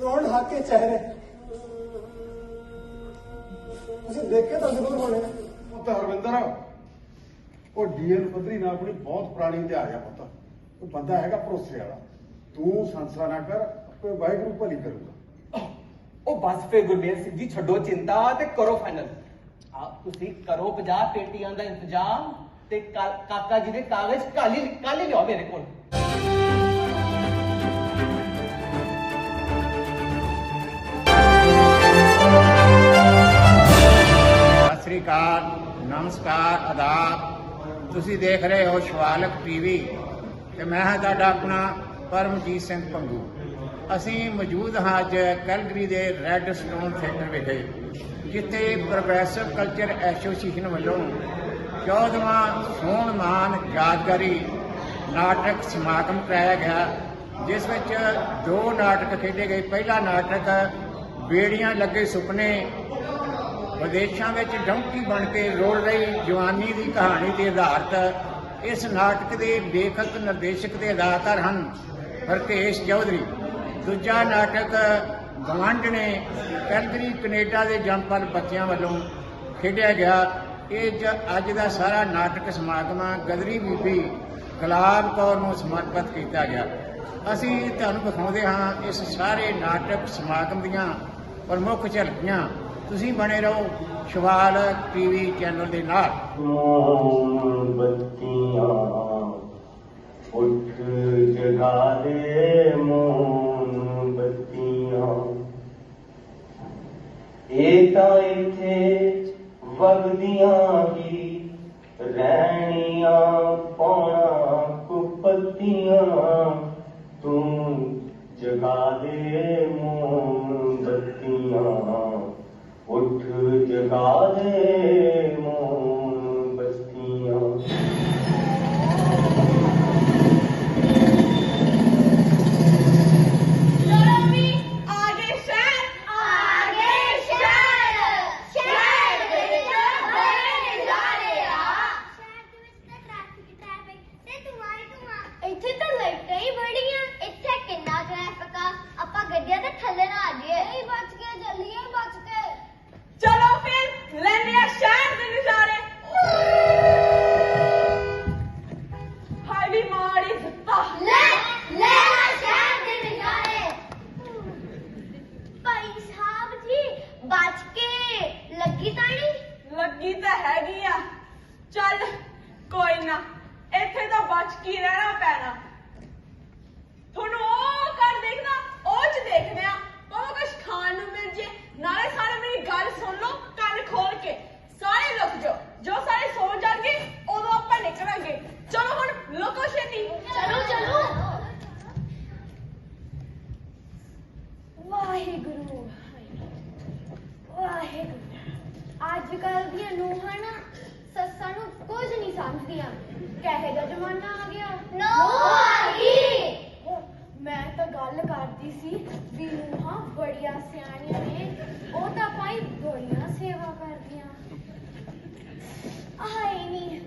ਰੋਣ ਹਾਕੇ ਚਿਹਰੇ। ਤੁਸੀਂ ਦੇਖੇ ਤਾਂ ਜ਼ਰੂਰ ਹੋਣੇ। ਪੁੱਤ ਹਰਵਿੰਦਰ ਉਹ ਡੀਐਨ ਪੱਧਰੀ ਨਾਲ ਆਪਣੀ ਬਹੁਤ ਪੁਰਾਣੀ ਤੇ ਆ ਗਿਆ ਪੁੱਤ। ਉਹ ਬੰਦਾ ਹੈਗਾ ਭਰੋਸੇ ਵਾਲਾ। ਤੂੰ ਸੰਸਾ ਨਾ ਕਰ ਆਪੇ ਵਾਹਿਗੁਰੂ ਭਲੀ ਕਰੂਗਾ। ਉਹ ਬਸ ਫੇ ਗੁਰਮੇਲ ਸਿੰਘ ਜੀ ਛੱਡੋ ਚਿੰਤਾ ਤੇ ਕਰੋ ਫਾਈਨਲ ਆ ਤੁਸੀਂ ਕਰੋ 50 ਪੇਟੀਆਂ ਦਾ ਇੰਤਜ਼ਾਮ ਤੇ ਕਾਕਾ ਜੀ ਦੇ ਕਾਗਜ਼ ਕੱਲ ਹੀ ਕੱਲ ਹੀ ਲਿਆਓ ਮੇਰੇ ਕੋਲ। ਸਤਿ ਨਮਸਕਾਰ, ਆਦਾਬ। ਤੁਸੀਂ ਦੇਖ ਰਹੇ ਹੋ ਸ਼ਵਾਲਕ ਟੀਵੀ ਤੇ ਮੈਂ ਹਾਂ ਤੁਹਾਡਾ ਆਪਣਾ ਪਰਮਜੀਤ ਸਿੰਘ ਪੰਗੂ। ਅਸੀਂ ਮੌਜੂਦ ਹਾਂ ਅੱਜ ਕੈਲਗਰੀ ਦੇ ਰੈੱਡ ਸਟੋਨ ਥੀਏਟਰ ਵਿਖੇ, ਜਿੱਥੇ ਪ੍ਰੋਗਰੈਸਿਵ ਕਲਚਰ ਐਸੋਸੀਏਸ਼ਨ ਵੱਲੋਂ 14ਵਾਂ ਸੋਹਣ ਮਾਨ ਯਾਦਗਾਰੀ ਨਾਟਕ ਸਮਾਗਮ ਕਰਾਇਆ ਗਿਆ, ਜਿਸ ਵਿੱਚ ਦੋ ਨਾਟਕ ਖੇਡੇ ਗਏ। ਪਹਿਲਾ ਨਾਟਕ, ਬੇੜੀਆਂ ਲੱਗੇ ਸੁਪਨੇ ਵਿਦੇਸ਼ਾਂ ਵਿੱਚ ਡੌਂਕੀ ਬਣ ਕੇ ਰੋਲ ਰਹੀ ਜਵਾਨੀ ਦੀ ਕਹਾਣੀ ਤੇ ਆਧਾਰਿਤ ਇਸ ਨਾਟਕ ਦੇ ਲੇਖਕ, ਨਿਰਦੇਸ਼ਕ ਤੇ ਅਦਾਕਾਰ ਹਨ ਹਰਕੇਸ਼ ਚੌਧਰੀ। ਦੂਜਾ ਨਾਟਕ ਗਵਾਂਢ ਨੇ ਕੈਲਗਰੀ ਕੈਨੇਡਾ ਦੇ ਜੰਪਲ ਬੱਚਿਆਂ ਵੱਲੋਂ ਖੇਡਿਆ ਗਿਆ। ਇਹ ਜ- ਅੱਜ ਦਾ ਸਾਰਾ ਨਾਟਕ ਸਮਾਗਮ ਗਦਰੀ ਬੀਬੀ ਗੁਲਾਬ ਕੌਰ ਨੂੰ ਸਮਰਪਿਤ ਕੀਤਾ ਗਿਆ। ਅਸੀਂ ਤੁਹਾਨੂੰ ਦਿਖਾਉਂਦੇ ਹਾਂ ਇਸ ਸਾਰੇ ਨਾਟਕ ਸਮਾਗਮ ਦੀਆਂ ਪ੍ਰਮੁੱਖ ਝਲਕੀਆਂ। ਤੁਸੀਂ ਬਣੇ ਰਹੋ ਸ਼ਵਾਲ ਟੀਵੀ ਚੈਨਲ ਦੇ ਨਾਲ। ਅੱਜ ਕੱਲ ਦੀਆਂ ਨੂੰਹਾਂ ਨਾ ਸੱਸਾਂ ਨੂੰ ਕੁਝ ਨਹੀਂ ਸਮਝਦੀਆਂ। ਕਹੇ ਦਾ ਜ਼ਮਾਨਾ ਆ ਗਿਆ। ਨੋ ਆ ਗਈ ਮੈਂ ਤਾਂ ਗੱਲ ਕਰਦੀ ਸੀ ਵੀ ਨੂੰਹਾਂ ਬੜੀਆਂ ਸਿਆਣੀਆਂ ਨੇ। ਉਹ ਤਾਂ ਭਾਈ ਬੜੀਆਂ ਸੇਵਾ ਕਰਦੀਆਂ। ਆਏ ਨਹੀਂ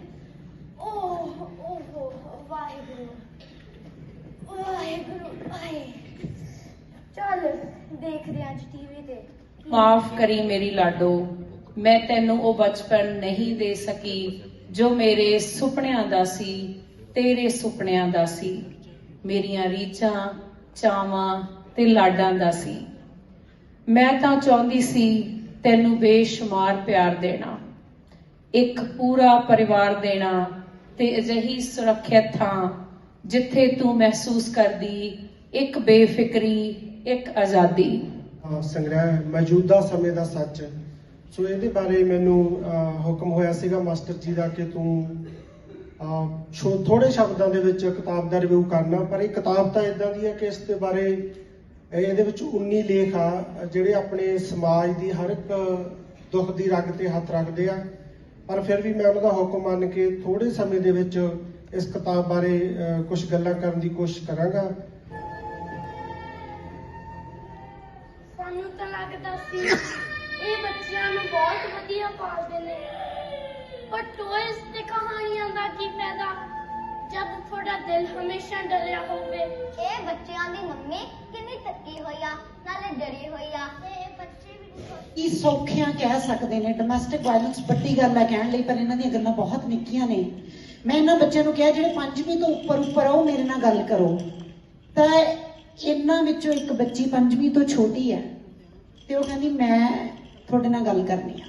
ਓਹ ਓਹ ਵਾਹਿਗੁਰੂ। ਵਾਹਿਗੁਰੂ ਆਏ। ਚੱਲ ਦੇਖਦੇ ਆਂ ਅੱਜ ਟੀਵੀ ਤੇ। ਮਾਫ ਕਰੀ ਮੇਰੀ ਲਾਡੋ। ਮੈਂ ਤੈਨੂੰ ਉਹ ਬਚਪਨ ਨਹੀਂ ਦੇ ਸਕੀ ਜੋ ਮੇਰੇ ਸੁਪਨਿਆਂ ਦਾ ਸੀ, ਤੇਰੇ ਸੁਪਨਿਆਂ ਦਾ ਸੀ। ਮੇਰੀਆਂ ਰੀਝਾਂ, ਚਾਵਾਂ ਤੇ ਲਾਡਾਂ ਦਾ ਸੀ। ਮੈਂ ਤਾਂ ਚਾਹੁੰਦੀ ਸੀ ਤੈਨੂੰ ਬੇਸ਼ੁਮਾਰ ਪਿਆਰ ਦੇਣਾ, ਇੱਕ ਪੂਰਾ ਪਰਿਵਾਰ ਦੇਣਾ ਤੇ ਅਜਿਹੀ ਸੁਰੱਖਿਅਤ ਥਾਂ ਜਿੱਥੇ ਤੂੰ ਮਹਿਸੂਸ ਕਰਦੀ, ਇੱਕ ਬੇਫਿਕਰੀ, ਇੱਕ ਆਜ਼ਾਦੀ। ਸੰਗ੍ਰਹਿ, ਮੌਜੂਦਾ ਸਮੇਂ ਦਾ ਸੱਚ। ਸੋ ਇਹਦੇ ਬਾਰੇ ਮੈਨੂੰ ਹੁਕਮ ਹੋਇਆ ਸੀਗਾ ਮਾਸਟਰ ਜੀ ਦਾ ਕਿ ਤੂੰ ਅਹ, ਥੋੜੇ ਸ਼ਬਦਾਂ ਦੇ ਵਿੱਚ ਕਿਤਾਬ ਦਾ ਰਿਵਿਊ ਕਰਨਾ ਪਰ ਇਹ ਕਿਤਾਬ ਤਾਂ ਇਦਾਂ ਦੀ ਹੈ ਕਿ ਇਸ ਦੇ ਬਾਰੇ ਇਹਦੇ ਵਿੱਚ 19 ਲੇਖ ਆ ਜਿਹੜੇ ਆਪਣੇ ਸਮਾਜ ਦੀ ਹਰ ਇੱਕ ਦੁੱਖ ਦੀ ਰਗ ਤੇ ਹੱਥ ਰੱਖਦੇ ਆ। ਪਰ ਫਿਰ ਵੀ ਮੈਂ ਉਹਨਾਂ ਦਾ ਹੁਕਮ ਮੰਨ ਕੇ ਥੋੜੇ ਸਮੇਂ ਦੇ ਵਿੱਚ ਇਸ ਕਿਤਾਬ ਬਾਰੇ ਕੁਝ ਗੱਲਾਂ ਕਰਨ ਦੀ ਕੋਸ਼ਿਸ਼ ਕਰਾਂਗਾ। ਸਾਨੂੰ ਤਾਂ ਲੱਗਦਾ ਸੀ ਇਹ ਬੱਚਿਆਂ ਨੂੰ ਬਹੁਤ ਵਧੀਆ ਪਾਲਦੇ ਨੇ। ਪਰ ਟੋਇਸ ਤੇ ਕਹਾਣੀਆਂ ਦਾ ਕੀ ਫਾਇਦਾ? ਜਦ ਤੁਹਾਡਾ ਦਿਲ ਹਮੇਸ਼ਾ ਡਰਿਆ ਹੋਵੇ। ਇਹ ਬੱਚਿਆਂ ਦੀ ਮੰਮੀ ਕਿੰਨੀ ਤੱਕੀ ਹੋਈ ਆ ਨਾਲੇ ਡਰੀ ਹੋਈ ਆ। ਤੇ ਬੱਚੇ ਵੀ ਇਹ ਸੌਖਿਆਂ ਕਹਿ ਸਕਦੇ ਨੇ? ਡੋਮੈਸਟਿਕ ਵਾਇਲੈਂਸ ਵੱਡੀ ਗੱਲ ਹੈ ਕਹਿਣ ਲਈ ਪਰ ਇਹਨਾਂ ਦੀਆਂ ਗੱਲਾਂ ਬਹੁਤ ਨਿੱਕੀਆਂ ਨੇ। ਮੈਂ ਇਹਨਾਂ ਬੱਚਿਆਂ ਨੂੰ ਕਿਹਾ ਜਿਹੜੇ ਪੰਜਵੀਂ ਤੋਂ ਉੱਪਰ ਉੱਪਰ ਆ ਉਹ ਮੇਰੇ ਨਾਲ ਗੱਲ ਕਰੋ। ਤਾਂ ਇਹਨਾਂ ਵਿੱਚੋਂ ਇੱਕ ਬੱਚੀ ਪੰਜਵੀਂ ਤੋਂ ਛੋਟੀ ਹੈ ਤੇ ਉਹ ਕਹਿੰਦੀ ਮੈਂ ਤੁਹਾਡੇ ਨਾਲ ਗੱਲ ਕਰਨੀ ਆ।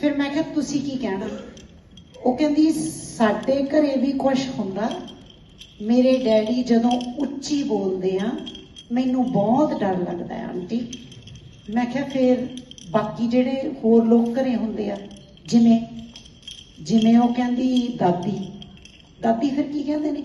ਫਿਰ ਮੈਂ ਕਿਹਾ, ਤੁਸੀਂ ਕੀ ਕਹਿਣਾ? ਉਹ ਕਹਿੰਦੀ, ਸਾਡੇ ਘਰੇ ਵੀ ਕੁਝ ਹੁੰਦਾ। ਮੇਰੇ ਡੈਡੀ ਜਦੋਂ ਉੱਚੀ ਬੋਲਦੇ ਆ, ਮੈਨੂੰ ਬਹੁਤ ਡਰ ਲੱਗਦਾ ਹੈ, ਆਂਟੀ। ਮੈਂ ਕਿਹਾ, ਫਿਰ ਬਾਕੀ ਜਿਹੜੇ ਹੋਰ ਲੋਕ ਘਰੇ ਹੁੰਦੇ ਆ, ਜਿਵੇਂ ਜਿਵੇਂ ਉਹ ਕਹਿੰਦੀ, ਦਾਦੀ। ਦਾਦੀ ਫਿਰ ਕੀ ਕਹਿੰਦੇ ਨੇ?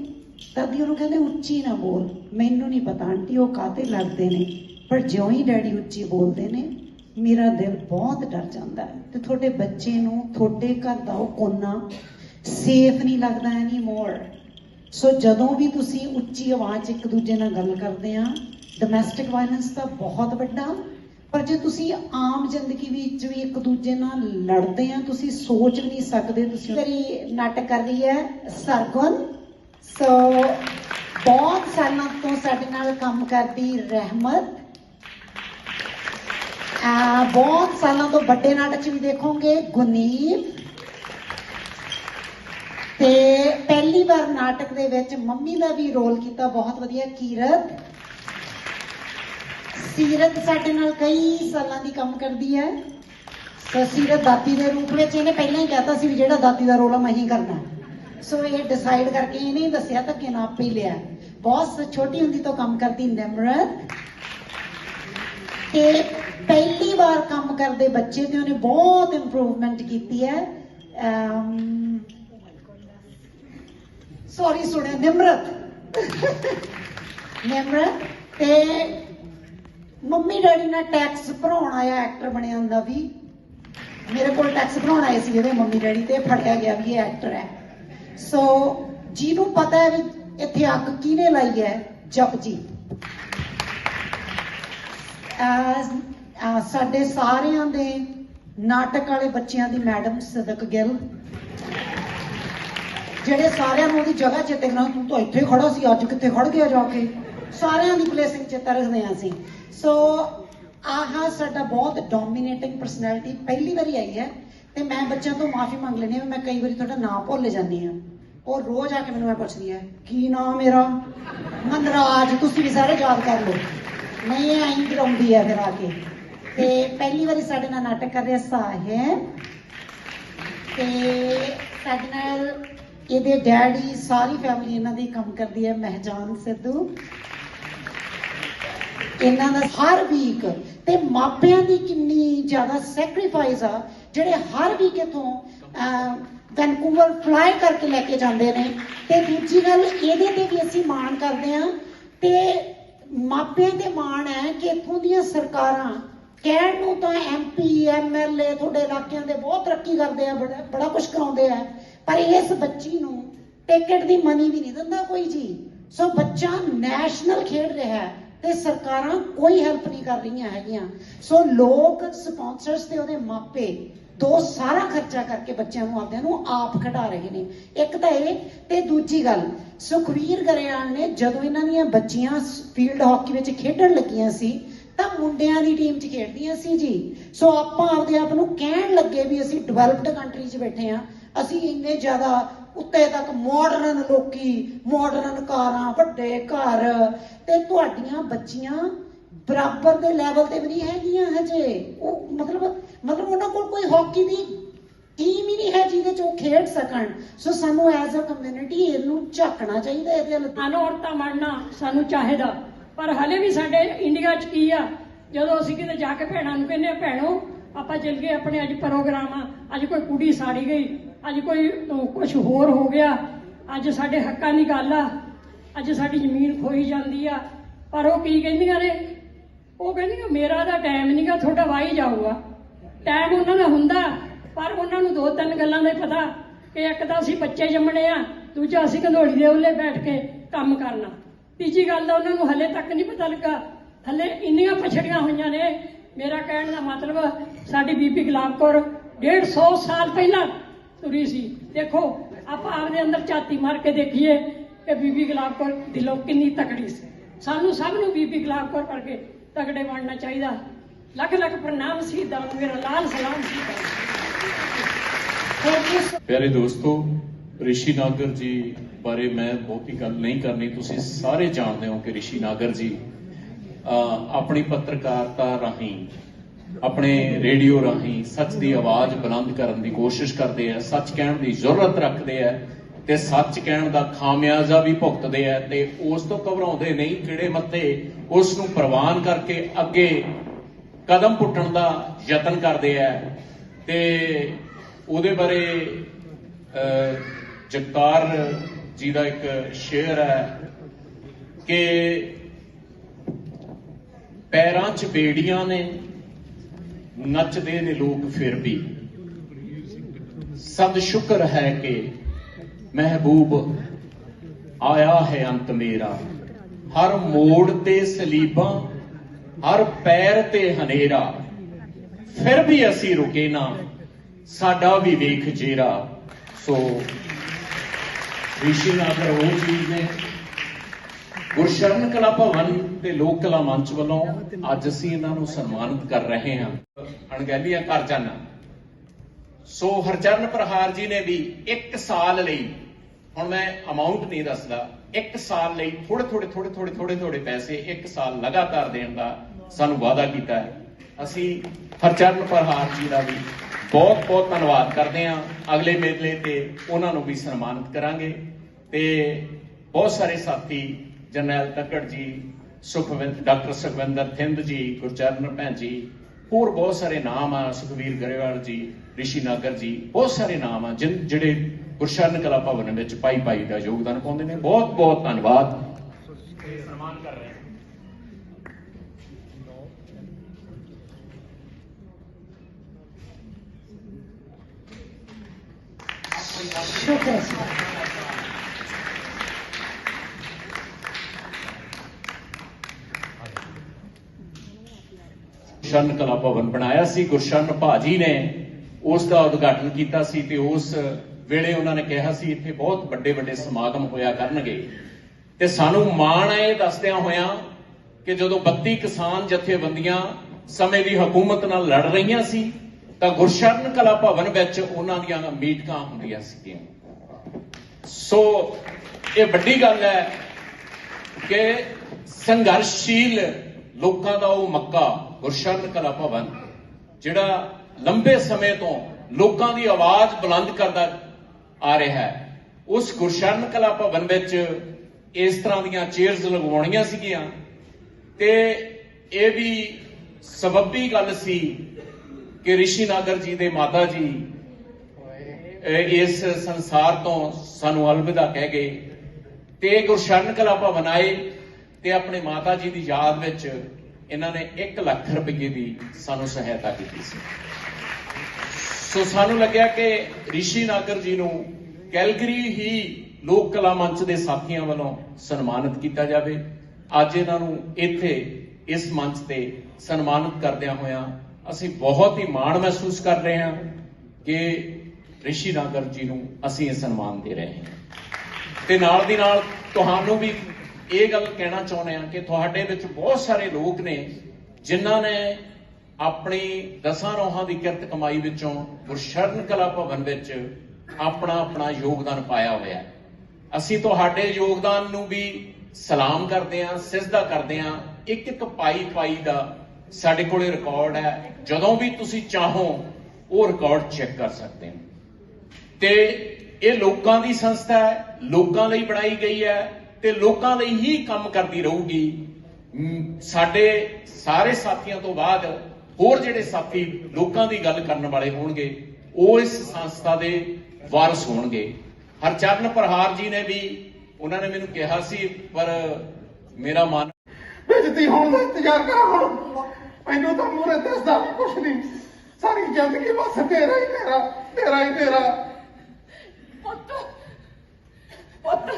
ਦਾਦੀ ਉਹਨੂੰ ਕਹਿੰਦੇ, ਉੱਚੀ ਨਾ ਬੋਲ। ਮੈਨੂੰ ਨਹੀਂ ਪਤਾ, ਆਂਟੀ, ਉਹ ਕਾਤੇ ਲੱਗਦੇ ਨੇ? ਪਰ ਜਿਉਂ ਹੀ ਡੈਡੀ ਉੱਚੀ ਬੋਲਦੇ ਨੇ ਮੇਰਾ ਦਿਲ ਬਹੁਤ ਡਰ ਜਾਂਦਾ ਹੈ ਤੇ ਤੁਹਾਡੇ ਬੱਚੇ ਨੂੰ, ਤੁਹਾਡੇ ਘਰ ਦਾ ਉਹ ਕੋਨਾ ਸੇਫ ਨਹੀਂ ਲੱਗਦਾ ਐਨੀ ਮੋਰ ਸੋ ਜਦੋਂ ਵੀ ਤੁਸੀਂ ਉੱਚੀ ਆਵਾਜ਼ ਇੱਕ ਦੂਜੇ ਨਾਲ ਗੱਲ ਕਰਦੇ ਆ ਡੋਮੈਸਟਿਕ ਵਾਇਲੈਂਸ ਤਾਂ ਬਹੁਤ ਵੱਡਾ, ਪਰ ਜੇ ਤੁਸੀਂ ਆਮ ਜ਼ਿੰਦਗੀ ਵਿੱਚ ਵੀ ਇੱਕ ਦੂਜੇ ਨਾਲ ਲੜਦੇ ਆ, ਤੁਸੀਂ ਸੋਚ ਵੀ ਨਹੀਂ ਸਕਦੇ ਤੁਸੀਂ ਮੇਰੀ ਨਾਟਕ ਕਰ ਰਹੀ ਹੈ ਸਰਗੁਣ। ਸੋ ਬਹੁਤ ਸਾਲਾਂ ਤੋਂ ਸਾਡੇ ਨਾਲ ਕੰਮ ਕਰਦੀ ਰਹਿਮਤ। ਬਹੁਤ ਸਾਲਾਂ ਤੋਂ ਵੱਡੇ ਨਾਟਕ 'ਚ ਵੀ ਦੇਖੋਗੇ ਗੁਨੀਬ ਤੇ ਪਹਿਲੀ ਵਾਰ ਨਾਟਕ ਦੇ ਵਿੱਚ ਮੰਮੀ ਦਾ ਵੀ ਰੋਲ ਕੀਤਾ, ਬਹੁਤ ਵਧੀਆ, ਕੀਰਤ। ਸੀਰਤ ਸਾਡੇ ਨਾਲ ਕਈ ਸਾਲਾਂ ਦੀ ਕੰਮ ਕਰਦੀ ਹੈ। ਸੋ ਸੀਰਤ ਦਾਤੀ ਦੇ ਰੂਪ ਵਿੱਚ ਇਹਨੇ ਪਹਿਲਾਂ ਹੀ ਕਹਿਤਾ ਸੀ ਵੀ ਜਿਹੜਾ ਦਾਤੀ ਦਾ ਰੋਲ ਆ, ਮੈਂ ਹੀ ਕਰਨਾ। ਸੋ ਇਹ ਡਿਸਾਈਡ ਕਰਕੇ ਇਹਨੇ ਦੱਸਿਆ ਤਾਂ ਕਿ ਨਾ ਹੀ ਲਿਆ। ਬਹੁਤ ਛੋਟੀ ਹੁੰਦੀ ਤੋਂ ਕੰਮ ਕਰਦੀ, ਨਿਮਰਤ। ਤੇ ਪਹਿਲੀ ਵਾਰ ਕੰਮ ਕਰਦੇ ਬੱਚੇ ਤੇ ਉਹਨੇ ਬਹੁਤ ਇੰਪਰੂਵਮੈਂਟ ਕੀਤੀ ਹੈ। ਸੌਰੀ ਸੁਣਿਆ ਨਿਮਰਤ। ਨਿਮਰਤ ਤੇ ਮੰਮੀ ਡੈਡੀ ਨਾਲ ਟੈਕਸ ਭਰਾਉਣ ਆਇਆ ਐਕਟਰ ਬਣਿਆ ਹੁੰਦਾ ਵੀ। ਮੇਰੇ ਕੋਲ ਟੈਕਸ ਭਰਾਉਣ ਆਏ ਸੀ ਇਹਦੇ ਮੰਮੀ ਡੈਡੀ ਤੇ ਫੜਿਆ ਗਿਆ ਵੀ ਇਹ ਐਕਟਰ ਹੈ। ਸੋ ਜਿਹਨੂੰ ਪਤਾ ਹੈ ਵੀ ਇੱਥੇ ਅੱਗ ਕਿਹਨੇ ਲਾਈ ਹੈ? ਜਪਜੀ। ਅਹ, ਸਾਡੇ ਸਾਰਿਆਂ ਦੇ ਨਾਟਕ ਵਾਲੇ ਬੱਚਿਆਂ ਦੀ ਮੈਡਮ ਸਦਕ ਗਿੱਲ, ਜਿਹੜੇ ਸਾਰਿਆਂ ਨੂੰ ਉਹਦੀ ਜਗ੍ਹਾ ਚੇਤੇ ਕਰਾਂ ਤੂੰ ਤਾਂ ਇੱਥੇ ਖੜਾ ਸੀ, ਅੱਜ ਕਿੱਥੇ ਖੜ ਗਿਆ ਜਾ ਕੇ? ਸਾਰਿਆਂ ਦੀ ਪਲੇਸਿੰਗ ਚੇਤਾ ਰੱਖਦੇ ਹਾਂ ਅਸੀਂ। ਸੋ ਆਹ ਸਾਡਾ ਬਹੁਤ ਡੋਮੀਨੇਟਿੰਗ ਪਰਸਨੈਲਿਟੀ ਪਹਿਲੀ ਵਾਰੀ ਆਈ ਹੈ ਤੇ ਮੈਂ ਬੱਚਿਆਂ ਤੋਂ ਮਾਫੀ ਮੰਗ ਲੈਣੀ ਮੈਂ ਕਈ ਵਾਰੀ ਤੁਹਾਡਾ ਨਾਮ ਭੁੱਲ ਜਾਂਦੀ ਹਾਂ। ਉਹ ਰੋਜ਼ ਆ ਕੇ ਮੈਨੂੰ ਇਹ ਪੁੱਛਦੀ ਹੈ, ਕੀ ਨਾਮ ਮੇਰਾ? ਮਨਰਾਜ, ਤੁਸੀਂ ਵੀ ਸਾਰੇ ਯਾਦ ਕਰ ਲਓ। ਨਹੀਂ ਇਹ ਐਂ ਕਰਾਉਂਦੀ ਹੈ ਫਿਰ ਆ ਕੇ। ਤੇ ਪਹਿਲੀ ਵਾਰੀ ਸਾਡੇ ਨਾਲ ਨਾਟਕ ਕਰ ਰਿਹਾ ਸਾਹਿਬ ਤੇ ਸਾਡੇ ਨਾਲ ਇਹਦੇ ਡੈਡੀ, ਸਾਰੀ ਫੈਮਿਲੀ ਇਹਨਾਂ ਦੀ ਕੰਮ ਕਰਦੀ ਹੈ, ਮਹਿਜਾਨ ਸਿੱਧੂ। ਇਹਨਾਂ ਦਾ ਹਰ ਵੀਕ ਤੇ ਮਾਪਿਆਂ ਦੀ ਕਿੰਨੀ ਜ਼ਿਆਦਾ ਸੈਕਰੀਫਾਈਸ ਆ, ਜਿਹੜੇ ਹਰ ਵੀਕ ਇਥੋਂ ਵੈਨਕੂਵਰ ਫਲਾਈ ਕਰਕੇ ਲੈ ਕੇ ਜਾਂਦੇ ਨੇ। ਤੇ ਦੂਜੀ ਗੱਲ, ਇਹਦੇ ਤੇ ਵੀ ਅਸੀਂ ਮਾਣ ਕਰਦੇ ਆ ਤੇ ਮਾਪਿਆਂ ਤੇ ਮਾਣ ਹੈ ਕਿ ਇਥੋਂ ਦੀਆਂ ਸਰਕਾਰਾਂ ਕਹਿਣ ਨੂੰ ਤਾਂ ਐਮਪੀ ਐਮਐਲਏ ਤੁਹਾਡੇ ਇਲਾਕਿਆਂ ਦੇ ਬਹੁਤ ਤਰੱਕੀ ਕਰਦੇ ਆ, ਬੜਾ ਬੜਾ ਕੁਝ ਕਰਾਉਂਦੇ ਆ। ਪਰ ਇਸ ਬੱਚੀ ਨੂੰ ਟਿਕਟ ਦੀ ਮਨੀ ਵੀ ਨਹੀਂ ਦਿੰਦਾ ਕੋਈ ਜੀ। ਸੋ ਬੱਚਾ ਨੈਸ਼ਨਲ ਖੇਡ ਰਿਹਾ ਹੈ ਤੇ ਸਰਕਾਰਾਂ ਕੋਈ ਹੈਲਪ ਨਹੀਂ ਕਰ ਰਹੀਆਂ ਹੈਗੀਆਂ। ਸੋ ਲੋਕ ਸਪਾਂਸਰਸ ਤੇ ਉਹਦੇ ਮਾਪੇ ਦੋ ਸਾਰਾ ਖਰਚਾ ਕਰਕੇ ਬੱਚਿਆਂ ਨੂੰ ਆਪਦਿਆਂ ਨੂੰ ਆਪ ਖਿਡਾ ਰਹੇ ਨੇ। ਇੱਕ ਤਾਂ ਇਹ ਤੇ ਦੂਜੀ ਗੱਲ, ਸੁਖਵੀਰ ਗਰੇਵਾਲ ਨੇ ਜਦੋਂ ਇਹਨਾਂ ਦੀਆਂ ਬੱਚੀਆਂ ਫੀਲਡ ਹਾਕੀ ਵਿੱਚ ਖੇਡਣ ਲੱਗੀਆਂ ਸੀ ਤਾਂ ਮੁੰਡਿਆਂ ਦੀ ਟੀਮ 'ਚ ਖੇਡਦੀਆਂ ਸੀ ਜੀ। ਸੋ ਆਪਾਂ ਆਪਦੇ ਆਪ ਨੂੰ ਕਹਿਣ ਲੱਗੇ ਵੀ ਅਸੀਂ ਡਿਵੈਲਪਡ ਕੰਟਰੀ 'ਚ ਬੈਠੇ ਆ ਅਸੀਂ ਇੰਨੇ ਜ਼ਿਆਦਾ ਉੱਤੇ ਤੱਕ ਮਾਡਰਨ ਲੋਕੀ ਮਾਡਰਨ ਕਾਰਾਂ, ਵੱਡੇ ਘਰ ਤੇ ਤੁਹਾਡੀਆਂ ਬੱਚੀਆਂ ਬਰਾਬਰ ਦੇ ਲੈਵਲ ਤੇ ਵੀ ਨਹੀਂ ਹੈਗੀਆਂ ਹਜੇ। ਉਹ ਮਤਲਬ ਮਤਲਬ ਉਹਨਾਂ ਕੋਲ ਕੋਈ ਹਾਕੀ ਦੀ ਟੀਮ ਹੀ ਨਹੀਂ ਹੈ ਜਿਹਦੇ ਚ ਉਹ ਖੇਡ ਸਕਣ। ਸੋ ਸਾਨੂੰ ਐਜ਼ ਅ ਕਮਿਊਨਿਟੀ ਇਹਨੂੰ ਝਾਕਣਾ ਚਾਹੀਦਾ ਇਹਦੇ ਨਾਲ ਔਰਤਾਂ ਬਣਨਾ ਸਾਨੂੰ ਚਾਹੀਦਾ ਪਰ ਹਲੇ ਵੀ ਸਾਡੇ ਇੰਡੀਆ 'ਚ ਕੀ ਆ? ਜਦੋਂ ਅਸੀਂ ਕਿਤੇ ਜਾ ਕੇ ਭੈਣਾਂ ਨੂੰ ਕਹਿੰਦੇ ਆ, ਭੈਣੋ, ਆਪਾਂ ਚੱਲ ਗਏ ਆਪਣੇ ਅੱਜ ਪ੍ਰੋਗਰਾਮ ਆ, ਅੱਜ ਕੋਈ ਕੁੜੀ ਸਾੜੀ ਗਈ, ਅੱਜ ਕੋਈ ਕੁਝ ਹੋਰ ਹੋ ਗਿਆ, ਅੱਜ ਸਾਡੇ ਹੱਕਾਂ ਦੀ ਗੱਲ ਆ, ਅੱਜ ਸਾਡੀ ਜ਼ਮੀਨ ਖੋਈ ਜਾਂਦੀ ਆ। ਪਰ ਉਹ ਕੀ ਕਹਿੰਦੀਆਂ ਨੇ? ਉਹ ਕਹਿੰਦੀਆਂ, ਮੇਰਾ ਤਾਂ ਟਾਈਮ ਨਹੀਂਗਾ ਤੁਹਾਡਾ ਵਾਹੀ ਜਾਊਗਾ। ਟਾਈਮ ਉਹਨਾਂ ਦਾ ਹੁੰਦਾ, ਪਰ ਉਹਨਾਂ ਨੂੰ ਦੋ ਤਿੰਨ ਗੱਲਾਂ ਦਾ ਪਤਾ ਕਿ ਇੱਕ ਤਾਂ ਅਸੀਂ ਬੱਚੇ ਜੰਮਣੇ ਆ, ਦੂਜਾ ਅਸੀਂ ਕੰਧੋੜੀ ਦੇ ਉੱਲੇ ਬੈਠ ਕੇ ਕੰਮ ਕਰਨਾ। ਤੀਜੀ ਗੱਲ ਦਾ ਉਹਨਾਂ ਨੂੰ ਹਲੇ ਤੱਕ ਨਹੀਂ ਪਤਾ ਲੱਗਾ। ਹਲੇ ਇੰਨੀਆਂ ਪਛੜੀਆਂ ਹੋਈਆਂ ਨੇ। ਮੇਰਾ ਕਹਿਣ ਦਾ ਮਤਲਬ, ਸਾਡੀ ਬੀਬੀ ਗੁਲਾਬ ਕੌਰ 150 ਸਾਲ ਪਹਿਲਾਂ ਤੁਰੀ ਸੀ। ਦੇਖੋ, ਆਪਾਂ ਆਪਦੇ ਅੰਦਰ ਝਾਤੀ ਮਾਰ ਕੇ ਦੇਖੀਏ ਕਿ ਬੀਬੀ ਗੁਲਾਬ ਕੌਰ ਦਿਲੋਂ ਕਿੰਨੀ ਤਕੜੀ ਸੀ। ਸਾਨੂੰ ਸਭ ਨੂੰ ਬੀਬੀ ਗੁਲਾਬ ਕੌਰ ਕਰਕੇ ਤਕੜੇ ਬਣਨਾ ਚਾਹੀਦਾ। ਲੱਖ ਲੱਖ ਪ੍ਰਣਾਮ ਸ਼ਹੀਦਾਂ ਨੂੰ, ਮੇਰਾ ਲਾਲ ਸਲਾਮ ਸੀ ਪਿਆਰੇ ਦੋਸਤੋ ਰਿਸ਼ੀ ਨਾਗਰ ਜੀ ਬਾਰੇ ਮੈਂ ਬਹੁਤੀ ਗੱਲ ਨਹੀਂ ਕਰਨੀ। ਤੁਸੀਂ ਸਾਰੇ ਜਾਣਦੇ ਹੋ ਕਿ ਰਿਸ਼ੀ ਨਾਗਰ ਜੀ ਅਹ, ਆਪਣੀ ਪੱਤਰਕਾਰਤਾ ਰਾਹੀਂ ਆਪਣੇ ਰੇਡੀਓ ਰਾਹੀਂ ਸੱਚ ਦੀ ਆਵਾਜ਼ ਬੁਲੰਦ ਕਰਨ ਦੀ ਕੋਸ਼ਿਸ਼ ਕਰਦੇ ਆ ਸੱਚ ਕਹਿਣ ਦੀ ਜ਼ਰੂਰਤ ਰੱਖਦੇ ਆ ਤੇ ਸੱਚ ਕਹਿਣ ਦਾ ਖਾਮਿਆਜ਼ਾ ਵੀ ਭੁਗਤਦੇ ਆ ਤੇ ਉਸ ਤੋਂ ਘਬਰਾਉਂਦੇ ਨਹੀਂ ਕਿਹੜੇ ਮੱਥੇ ਉਸ ਨੂੰ ਪ੍ਰਵਾਨ ਕਰਕੇ ਅੱਗੇ ਕਦਮ ਪੁੱਟਣ ਦਾ ਯਤਨ ਕਰਦੇ ਆ ਤੇ ਉਹਦੇ ਬਾਰੇ ਅਹ, ਜਗਤਾਰ ਜੀ ਦਾ ਇੱਕ ਸ਼ੇਅਰ ਹੈ ਕਿ ਪੈਰਾਂ 'ਚ ਬੇੜੀਆਂ ਨੇ, ਨੱਚਦੇ ਨੇ ਲੋਕ ਫਿਰ ਵੀ। ਸਦ ਸ਼ੁਕਰ ਹੈ ਕਿ ਮਹਿਬੂਬ ਆਇਆ ਹੈ ਅੰਤ ਮੇਰਾ। ਹਰ ਮੋੜ ਤੇ ਸਲੀਬਾਂ, ਹਰ ਪੈਰ ਤੇ ਹਨੇਰਾ। ਫਿਰ ਵੀ ਅਸੀਂ ਰੁਕੇ ਨਾ, ਸਾਡਾ ਵੀ ਵੇਖ ਜੇਰਾ। ਸੋ ਰਿਸ਼ੀ ਨਾਗਰ ਉਹ ਚੀਜ਼ ਨੇ ਗੁਰਸ਼ਰਨ ਕਲਾ ਭਵਨ ਤੇ ਲੋਕ ਕਲਾ ਮੰਚ ਵੱਲੋਂ ਅੱਜ ਅਸੀਂ ਇਹਨਾਂ ਨੂੰ ਸਨਮਾਨਿਤ ਕਰ ਰਹੇ ਹਾਂ ਅਣਗਹਿਲੀਆਂ ਕਰ ਜਾਣਾ ਸੋ ਹਰਚਰਨ ਪ੍ਰਹਾਰ ਜੀ ਨੇ ਵੀ 1 ਸਾਲ ਲਈ ਹੁਣ ਮੈਂ ਅਮਾਉਂਟ ਨਹੀਂ ਦੱਸਦਾ 1 ਸਾਲ ਲਈ ਥੋੜੇ ਥੋੜੇ ਥੋੜੇ ਥੋੜੇ ਥੋੜੇ ਥੋੜੇ ਪੈਸੇ 1 ਸਾਲ ਲਗਾਤਾਰ ਦੇਣ ਦਾ ਸਾਨੂੰ ਵਾਅਦਾ ਕੀਤਾ ਹੈ। ਅਸੀਂ ਹਰਚਰਨ ਪ੍ਰਹਾਰ ਜੀ ਦਾ ਵੀ ਬਹੁਤ ਬਹੁਤ ਧੰਨਵਾਦ ਕਰਦੇ ਹਾਂ। ਅਗਲੇ ਮੇਲੇ ਤੇ ਉਹਨਾਂ ਨੂੰ ਵੀ ਸਨਮਾਨਿਤ ਕਰਾਂਗੇ। ਤੇ ਬਹੁਤ ਸਾਰੇ ਸਾਥੀ ਜਰਨੈਲ ਤੱਕੜ ਜੀ ਸੁਖਵਿੰਦਰ ਡਾਕਟਰ ਸੁਖਵਿੰਦਰ ਥਿੰਦ ਜੀ ਗੁਰਚਰਨ ਭੈਣ ਜੀ ਹੋਰ ਬਹੁਤ ਸਾਰੇ ਨਾਮ ਆ ਸੁਖਵੀਰ ਗਰੇਵਾਲ ਜੀ ਰਿਸ਼ੀ ਨਾਗਰ ਜੀ ਬਹੁਤ ਸਾਰੇ ਨਾਮ ਆ ਜਿਨ ਜਿਹੜੇ ਗੁਰਸ਼ਰਨ ਕਲਾ ਭਵਨ ਵਿੱਚ ਪਾਈ ਪਾਈ ਦਾ ਯੋਗਦਾਨ ਪਾਉਂਦੇ ਨੇ। ਬਹੁਤ ਬਹੁਤ ਧੰਨਵਾਦ। ਤੇ ਸਨਮਾਨ ਕਰ ਰਹੇ ਹਾਂ। ਸ਼ੁਕਰ ਕਲਾ ਭਵਨ ਬਣਾਇਆ ਸੀ। ਗੁਰਸ਼ਰਨ ਭਾਜੀ ਨੇ ਉਸ ਦਾ ਉਦਘਾਟਨ ਕੀਤਾ ਸੀ ਤੇ ਉਸ ਵੇਲੇ ਉਹਨਾਂ ਨੇ ਕਿਹਾ ਸੀ, ਇੱਥੇ ਬਹੁਤ ਵੱਡੇ ਵੱਡੇ ਸਮਾਗਮ ਹੋਇਆ ਕਰਨਗੇ। ਤੇ ਸਾਨੂੰ ਮਾਣ ਹੈ ਦੱਸਦਿਆਂ ਹੋਇਆਂ ਕਿ ਜਦੋਂ 32 ਕਿਸਾਨ ਜਥੇਬੰਦੀਆਂ ਸਮੇਂ ਦੀ ਹਕੂਮਤ ਨਾਲ ਲੜ ਰਹੀਆਂ ਸੀ, ਤਾਂ ਗੁਰਸ਼ਰਨ ਕਲਾ ਭਵਨ ਵਿੱਚ ਉਹਨਾਂ ਦੀਆਂ ਮੀਟਿੰਗਾਂ ਹੁੰਦੀਆਂ ਸੀਗੀਆਂ। ਸੋ ਇਹ ਵੱਡੀ ਗੱਲ ਹੈ ਕਿ ਸੰਘਰਸ਼ੀਲ ਲੋਕਾਂ ਦਾ ਉਹ ਮੱਕਾ ਗੁਰਸ਼ਰਨ ਕਲਾ ਭਵਨ, ਜਿਹੜਾ ਲੰਬੇ ਸਮੇਂ ਤੋਂ ਲੋਕਾਂ ਦੀ ਆਵਾਜ਼ ਬੁਲੰਦ ਕਰਦਾ ਆ ਰਿਹਾ ਹੈ, ਉਸ ਗੁਰਸ਼ਰਨ ਕਲਾ ਭਵਨ ਵਿੱਚ ਇਸ ਤਰ੍ਹਾਂ ਦੀਆਂ ਚੇਅਰਸ ਲਗਵਾਉਣੀਆਂ ਸੀਗੀਆਂ ਤੇ ਇਹ ਵੀ ਸਬੱਬੀ ਗੱਲ ਸੀ ਕਿ ਰਿਸ਼ੀ ਨਾਗਰ ਜੀ ਦੇ ਮਾਤਾ ਜੀ ਇਸ ਸੰਸਾਰ ਤੋਂ ਸਾਨੂੰ ਅਲਵਿਦਾ ਕਹਿ ਗਏ ਤੇ ਗੁਰਸ਼ਰਨ ਕਲਾ ਭਵਨ ਆਏ ਤੇ ਆਪਣੇ ਮਾਤਾ ਜੀ ਦੀ ਯਾਦ ਵਿੱਚ ਇਹਨਾਂ ਨੇ 1 ਲੱਖ ਰੁਪਏ ਦੀ ਸਾਨੂੰ ਸਹਾਇਤਾ ਕੀਤੀ ਸੀ। ਸੋ ਸਾਨੂੰ ਲੱਗਿਆ ਕਿ ਰਿਸ਼ੀ ਨਾਗਰ ਜੀ ਨੂੰ ਕੈਲਗਰੀ ਹੀ ਲੋਕ ਕਲਾ ਮੰਚ ਦੇ ਸਾਥੀਆਂ ਵੱਲੋਂ ਸਨਮਾਨਿਤ ਕੀਤਾ ਜਾਵੇ। ਅੱਜ ਇਹਨਾਂ ਨੂੰ ਇੱਥੇ ਇਸ ਮੰਚ ਤੇ ਸਨਮਾਨਿਤ ਕਰਦਿਆਂ ਹੋਇਆਂ ਅਸੀਂ ਬਹੁਤ ਹੀ ਮਾਣ ਮਹਿਸੂਸ ਕਰ ਰਹੇ ਹਾਂ ਕਿ ਰਿਸ਼ੀ ਨਾਗਰ ਜੀ ਨੂੰ ਅਸੀਂ ਇਹ ਸਨਮਾਨ ਦੇ ਰਹੇ ਹਾਂ। ਤੇ ਨਾਲ ਦੀ ਨਾਲ ਤੁਹਾਨੂੰ ਵੀ ਇਹ ਗੱਲ ਕਹਿਣਾ ਚਾਹੁੰਦੇ ਹਾਂ ਕਿ ਤੁਹਾਡੇ ਵਿੱਚ ਬਹੁਤ ਸਾਰੇ ਲੋਕ ਨੇ ਜਿਨ੍ਹਾਂ ਨੇ ਆਪਣੀ ਦਸਾਂ ਰੋਹਾਂ ਦੀ ਕਿਰਤ ਕਮਾਈ ਵਿੱਚੋਂ ਗੁਰਸ਼ਰਨ ਕਲਾ ਭਵਨ ਵਿੱਚ ਆਪਣਾ ਆਪਣਾ ਯੋਗਦਾਨ ਪਾਇਆ ਹੋਇਆ ਹੈ। ਅਸੀਂ ਤੁਹਾਡੇ ਯੋਗਦਾਨ ਨੂੰ ਵੀ ਸਲਾਮ ਕਰਦੇ ਹਾਂ ਸਿਜਦਾ ਕਰਦੇ ਹਾਂ। ਇੱਕ ਇੱਕ ਪਾਈ ਪਾਈ ਦਾ ਸਾਡੇ ਕੋਲੇ ਰਿਕਾਰਡ ਹੈ। ਜਦੋਂ ਵੀ ਤੁਸੀਂ ਚਾਹੋ, ਉਹ ਰਿਕਾਰਡ ਚੈੱਕ ਕਰ ਸਕਦੇ ਹੋ। ਤੇ ਇਹ ਲੋਕਾਂ ਦੀ ਸੰਸਥਾ ਹੈ, ਲੋਕਾਂ ਲਈ ਬਣਾਈ ਗਈ ਹੈ। ਤੇ ਲੋਕਾਂ ਲਈ ਹੀ ਕੰਮ ਕਰਦੀ ਰਹੂਗੀ। ਸਾਡੇ ਸਾਰੇ ਸਾਥੀਆਂ ਤੋਂ ਬਾਅਦ ਹੋਰ ਜਿਹੜੇ ਸਾਥੀ ਲੋਕਾਂ ਦੀ ਗੱਲ ਕਰਨ ਵਾਲੇ ਹੋਣਗੇ ਉਹ ਇਸ ਸੰਸਥਾ ਦੇ ਵਾਰਸ ਹੋਣਗੇ। ਹਰਚਰਨ ਪ੍ਰਹਾਰ ਜੀ ਨੇ ਵੀ ਉਹਨਾਂ ਨੇ ਮੈਨੂੰ ਕਿਹਾ ਸੀ ਪਰ ਮੇਰਾ ਮਨ ਬੇਇੱਜ਼ਤੀ ਹੋਣ ਦਾ ਇੰਤਜ਼ਾਰ ਕਰਾਂ ਹੁਣ। ਮੈਨੂੰ ਤਾਂ ਮੂਰੇ ਦੱਸਦਾ ਵੀ ਕੁਛ ਨਹੀਂ। ਸਾਰੀ ਜ਼ਿੰਦਗੀ ਬਸ ਤੇਰਾ ਹੀ ਤੇਰਾ ਤੇਰਾ ਹੀ ਤੇਰਾ। ਪੁੱਤ ਪੁੱਤ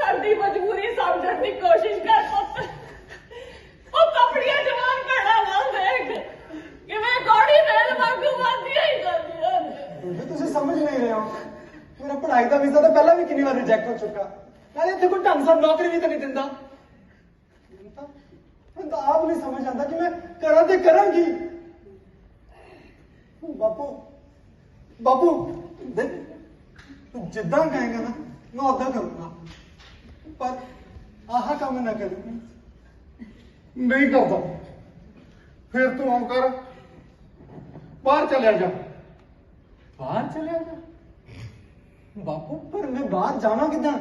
ਘਰ ਦੀ ਮਜਬੂਰੀ ਸਮਝਣ ਦੀ ਕੋਸ਼ਿਸ਼ ਕਰ ਪੁੱਤ। ਉਹ ਕਪੜੀਆਂ ਜਵਾਨ ਭੈਣਾ ਨਾਲ ਦੇਖ ਕਿਵੇਂ ਗੋੜੀ ਵੇਲ ਵਾਂਗੂ ਵਾਦੀਆਂ ਹੀ। ਜਾਂਦੀਆਂ ਬੇਬੇ, ਤੁਸੀਂ ਸਮਝ ਨਹੀਂ ਰਹੇ ਹੋ। ਮੇਰਾ ਪੜ੍ਹਾਈ ਦਾ ਵੀਜ਼ਾ ਤਾਂ ਪਹਿਲਾਂ ਵੀ ਕਿੰਨੀ ਵਾਰ ਰਿਜੈਕਟ ਹੋ ਚੁੱਕਾ। ਨਾਲੇ ਇੱਥੇ ਕੋਈ ਢੰਗ ਨਾਲ ਨੌਕਰੀ ਵੀ ਤਾਂ ਨਹੀਂ ਦਿੰਦਾ। ਮੈਨੂੰ ਤਾਂ ਮੈਨੂੰ ਤਾਂ ਆਪ ਆਪ ਨਹੀਂ ਸਮਝ ਆਉਂਦਾ ਕਿ ਮੈਂ ਕਰਾਂ ਤੇ ਕਰਾਂਗੀ ਬਾਪੂ ਬਾਪੂ, ਦੇਖ, ਤੂੰ ਜਿੱਦਾਂ ਕਹੇਗਾ ਨਾ, ਮੈਂ ਉਦਾਂ ਕਰੂੰਗਾ। ਪਰ ਆਹ ਕੰਮ ਨਾ ਕਰ। ਨਹੀਂ ਕਰਦਾ। ਫਿਰ ਤੂੰ ਆਉਂ ਕਰ। ਬਾਹਰ ਚਲਿਆ ਜਾ। ਬਾਹਰ ਚਲਿਆ ਜਾ? ਬਾਪੂ ਪਰ ਮੈਂ ਬਾਹਰ ਜਾਵਾਂ ਕਿੱਦਾਂ?